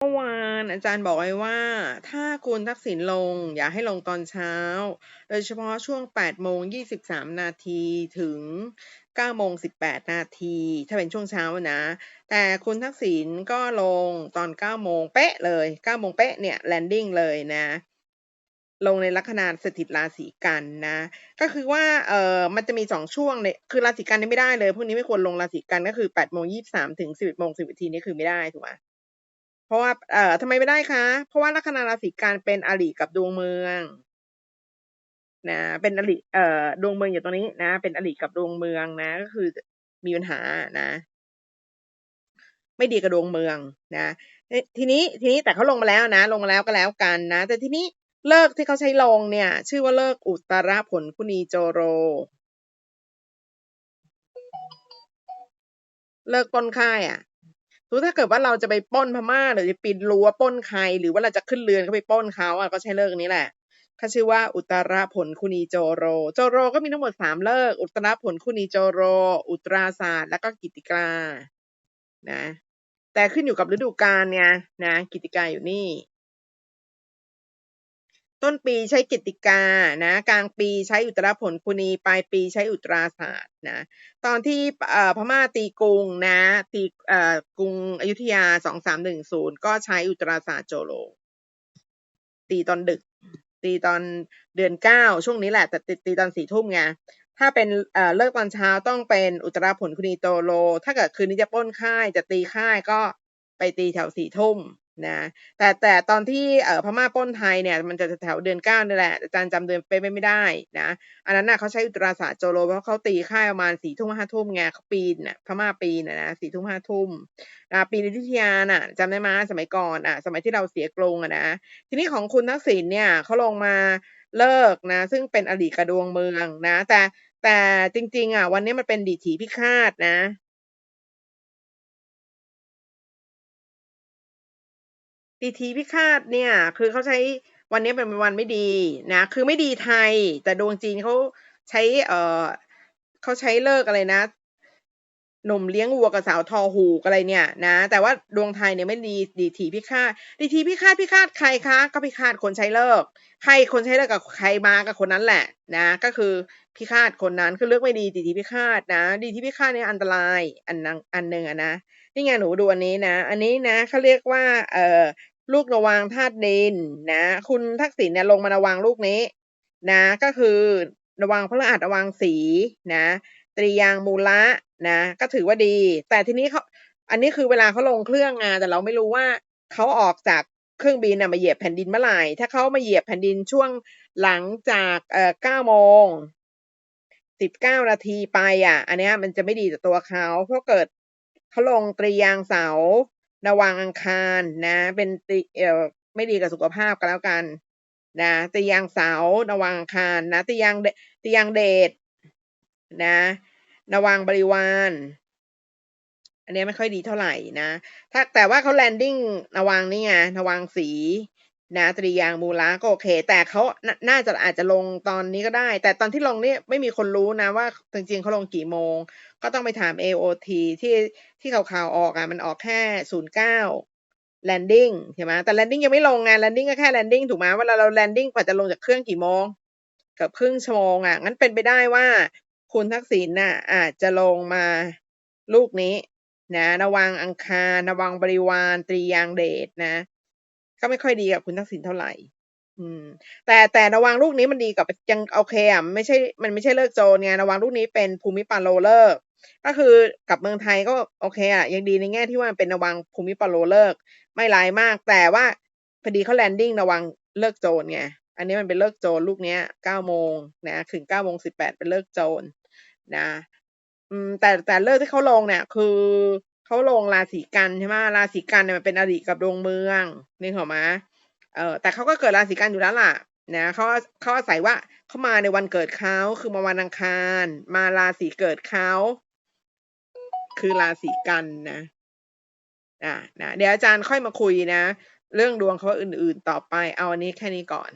เมื่อวานอาจารย์บอกไว้ว่า ถ้าคุณทักษิณลง อย่าให้ลงตอนเช้า โดยเฉพาะช่วง8โมง23 นาทีถึง9โมง18 นาที ถ้าเป็นช่วงเช้านะ แต่คุณทักษิณก็ลงตอน9โมงเป๊ะเลย9โมงเป๊ะเนี่ยแลนดิ้งเลยนะ ลงในลัคนาสถิตราศีกันนะ ก็คือว่าเออมันจะมีสองช่วงเนี่ยคือราศีกันนี่ไม่ได้เลยพวกนี้ไม่ควรลงราศีกันก็คือ8โมง23ถึง11โมง10นาทีนี่คือไม่ได้ถูกไหม เพราะว่าเอ่อทำไมไม่ได้คะ เพราะว่าลัคนาราศีกันเป็นอริกับดวงเมืองนะเป็นอริเอ่อดวงเมืองอยู่ตรงนี้นะ เป็นอริกับดวงเมืองนะ ก็คือมีปัญหานะ ไม่ดีกับดวงเมืองนะทีนี้ทีนี้แต่เขาลงมาแล้วนะ ลงมาแล้วก็แล้วกันนะ แต่ทีนี้เลิกที่เขาใช้ลงเนี่ย ชื่อว่าเลิกอุตรผลคุณีโจโร เลิกต้นค่ายอะ ถ้าเกิดว่าเราจะไปป้นพม่าหรือจะปิดรั้วป้นใคร หรือว่าเราจะขึ้นเรือนเขาไปป้นเขาอะก็ใช้เลิกนี้แหละเขาชื่อว่าอุตรผลคุณีโจโร โจโรก็มีทั้งหมดสามเลิก อุตรผลคุณีโจโร อุตราศาสตร์ แล้วก็กิติกานะ แต่ขึ้นอยู่กับฤดูกาลเนี่ยนะ กิติกาอยู่นี่ ต้นปีใช้กิติกานะกลางปีใช้อุตราผลคุณีปลายปีใช้อุตราศาสตร์นะตอนที่พม่าตีกรุงนะตีกรุงอยุธยาสองสามหนึ่งศูนย์ก็ใช้อุตราศาสตร์โจโล ตีตอนดึก ตีตอนเดือนเก้าช่วงนี้แหละ แต่ตีตอนสี่ทุ่มไงถ้าเป็นเลิกตอนเช้าต้องเป็นอุตราผลคุณีโตโล ถ้าเกิดคืนนี้จะป้นค่ายจะตีค่ายก็ไปตีแถวสี่ทุ่ม นะแต่แต่ตอนที่เอ่อพม่าป้นไทยเนี่ยมันจะแถวเดือนเก้านี่แหละอาจารย์จำเดือนไปไม่ได้นะอันนั้นน่ะเขาใช้อุตราศาสตร์โจโลเพราะเขาตีค่ายประมาณสี่ทุ่มห้าทุ่มไงเขาปีนน่ะพม่าปีนน่ะนะสี่ทุ่มห้าทุ่มนะปีนิทยาน่ะจำได้ไหมสมัยก่อนอะสมัยที่เราเสียกรุงอะนะทีนี้ของคุณทักษิณเนี่ยเขาลงมาเลิกนะซึ่งเป็นอดีตกระดวงเมืองนะ แต่แต่จริงๆอะวันนี้มันเป็นดีถีพิฆาตนะ ดีทีพิฆาตเนี่ย คือเขาใช้วันนี้เป็นวันไม่ดีนะ คือไม่ดีไทย แต่ดวงจีนเขาใช้เออเขาใช้เลิกอะไรนะหนุ่มเลี้ยงวัวกับสาวทอหูอะไรเนี่ยนะ แต่ว่าดวงไทยเนี่ยไม่ดีดีทีพิฆาตดีทีพิฆาตพิฆาตใครคะ ก็พิฆาตคนใช้เลิก ใครคนใช้เลิกกับใครมากับคนนั้นแหละนะ ก็คือพิฆาตคนนั้นคือเลือกไม่ดีดีทีพิฆาตนะ ดีทีพิฆาตเนี่ยอันตรายอันนังอันหนึ่งอะนะ นี่ไงหนูดูอันนี้นะ อันนี้นะเขาเรียกว่า เอ่อลูกระวังธาตุดินนะ คุณทักษิณเนี่ยลงมาระวังลูกนี้ นะ ก็คือระวังพระอาจระวังสีนะ ตรียางมูละนะ ก็ถือว่าดี แต่ทีนี้เขาอันนี้คือเวลาเขาลงเครื่องงานแต่เราไม่รู้ว่าเขาออกจากเครื่องบินนะมาเหยียบแผ่นดินเมื่อไหร่ถ้าเขามาเหยียบแผ่นดินช่วงหลังจากเอ่อเก้าโมงสิบเก้านาทีไปอะ อันนี้มันจะไม่ดีต่อตัวเขาเพราะเกิด เขาลงตรียางเสาระวังอังคารนะ เป็นตีเอ่อไม่ดีกับสุขภาพกันแล้วกัน นะตียางเสาระวังอังคารนะตียางตียางเดชนะระวังบริวาร อันนี้ไม่ค่อยดีเท่าไหร่นะ ถ้าแต่ว่าเขาแลนดิ้งระวังนี่ไงระวังสี นะตรียางมูลาก็โอเค แต่เขาน่าจะอาจจะลงตอนนี้ก็ได้ แต่ตอนที่ลงนี่ไม่มีคนรู้นะว่าจริงๆเขาลงกี่โมง ก็ต้องไปถาม AOT ที่ที่ข่าวๆออกอะมันออกแค่ศูนย์เก้าแลนดิ้งใช่ไหมแต่แลนดิ้งยังไม่ลงไงแลนดิ้งก็แค่แลนดิ้งถูกไหมเวลาเราแลนดิ้งกว่าจะลงจากเครื่องกี่โมงกือบครึ่งชั่วโมงอะงั้นเป็นไปได้ว่า คุณทักษิณน่ะอาจจะลงมาลูกนี้นะระวังอังคารระวังบริวารตรียางเดชนะ ก็ไม่ค่อยดีกับคุณทักษิณเท่าไหร่ อืม แต่แต่ระวังลูกนี้มันดีกับยังโอเคอะไม่ใช่มันไม่ใช่เลิกโจรไงระวังลูกนี้เป็นภูมิปาโลเลิกก็คือกับเมืองไทยก็โอเคอะยังดีในแง่ที่ว่ามันเป็นระวังภูมิปาโลเลิกไม่ร้ายมาก แต่ว่าพอดีเขาแลนดิ้งระวังเลิกโจรไงอันนี้มันเป็นเลิกโจรลูกเนี้ยเก้าโมงนะถึงเก้าโมงสิบแปดเป็นเลิกโจรนะ อืมแต่แต่เลิกที่เขาลงเนี่ย คือ เขาลงราศีกันใช่ไหมราศีกันเนี่ยมันเป็นอดีตกับดวงเมืองนี่เหรอมาเออแต่เขาก็เกิดราศีกันอยู่แล้วล่ะนะเขาเขาอาศัยว่าเขามาในวันเกิดเขาคือมาวันอังคาร มาราศีเกิดเขาคือราศีกันนะอ่านะเดี๋ยวอาจารย์ค่อยมาคุยนะ เรื่องดวงเขาอื่นๆต่อไป เอาอันนี้แค่นี้ก่อน